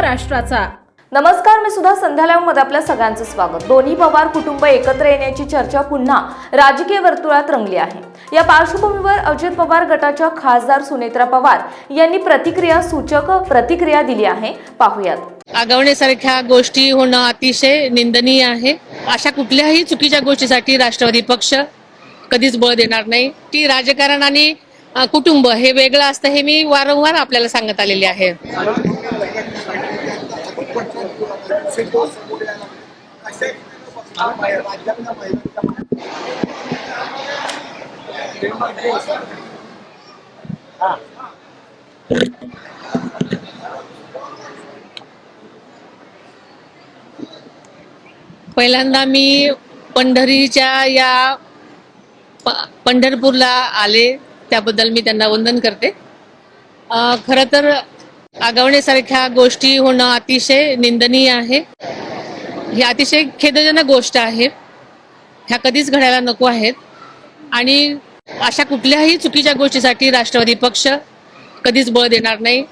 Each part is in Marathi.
राष्ट्राचा नमस्कार मी सुद्धा संध्या मध्ये आपल्या सगळ्यांचं स्वागत. दोन्ही पवार कुटुंब एकत्र येण्याची चर्चा पुन्हा राजकीय वर्तुळात रंगली आहे. या पार्श्वभूमीवर अजित पवार गटाच्या खासदार सुनेत्रा पवार यांनी प्रतिक्रिया सूचक प्रतिक्रिया दिली आहे. पाहुयात. आगवण्यासारख्या गोष्टी होणं अतिशय निंदनीय आहे. अशा कुठल्याही चुकीच्या गोष्टीसाठी राष्ट्रवादी पक्ष कधीच बळ देणार नाही. ती राजकारण आणि अ, कुटुंब. हे वेगळं असतं हे मी वारंवार आपल्याला सांगत आलेले आहे. पहिल्यांदा मी पंढरीच्या या प- पंढरपूरला आले. त्याबद्दल मी त्यांना वंदन करते खरं तर आगावण्यासारख्या गोष्टी होणं अतिशय निंदनीय आहे ही अतिशय खेदजनक गोष्ट आहे ह्या कधीच घडायला नको आहेत आणि अशा कुठल्याही चुकीच्या गोष्टीसाठी राष्ट्रवादी पक्ष कधीच बळ देणार नाही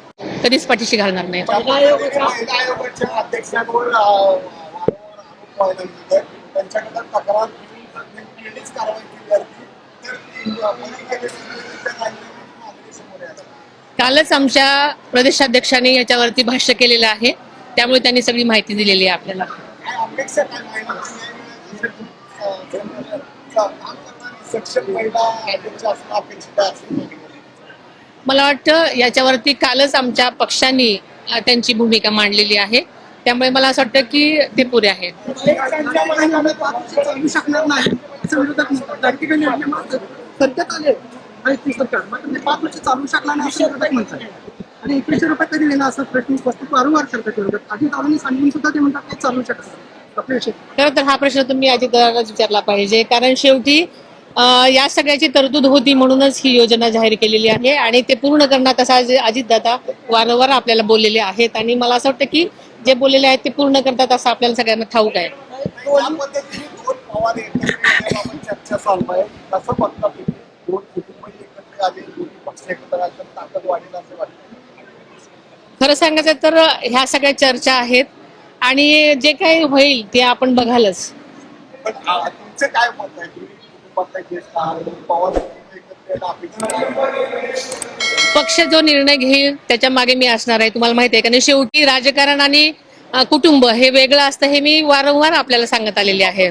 कधीच पाठीशी घालणार नाही कालच आमच्या प्रदेशाध्यक्षांनी याच्यावरती भाष्य केलेलं आहे. त्यामुळे त्यांनी सगळी माहिती दिलेली आहे आपल्याला. मला वाटतं याच्यावरती कालच आमच्या पक्षांनी त्यांची भूमिका मांडलेली आहे. त्यामुळे मला असं वाटतं की ते पुरे आहे शकणार नाही. सत्तेत आले माहिती सरकार. मात्र ते पाच वर्ष चालू शकला नाही असं विरोधक म्हणतात. आणि एकवीसशे रुपये कधी देणार असं प्रश्न उपस्थित वारंवार करतात विरोधक आधी दादांनी सांगून सुद्धा ते म्हणतात ते चालू शकत खरं तर हा प्रश्न तुम्ही अजितदादांनाच विचारला पाहिजे. कारण शेवटी या सगळ्याची तरतूद होती म्हणूनच ही योजना जाहीर केलेली आहे आणि ते पूर्ण करण्यात तसा अजितदादा वारंवार आपल्याला बोललेले आहेत. आणि मला असं वाटतं की जे बोललेले आहेत ते पूर्ण करतात असं आपल्याला सगळ्यांना ठाऊक आहे. खरं सांगायचं तर ह्या सगळ्या चर्चा आहेत आणि जे काही होईल ते आपण बघालच. तुमचं काय पक्ष जो निर्णय घेईल त्याच्यामागे मी असणार आहे. तुम्हाला माहिती आहे कारण शेवटी राजकारण आणि कुटुंब हे वेगळं असतं हे मी वारंवार आपल्याला सांगत आलेले आहे.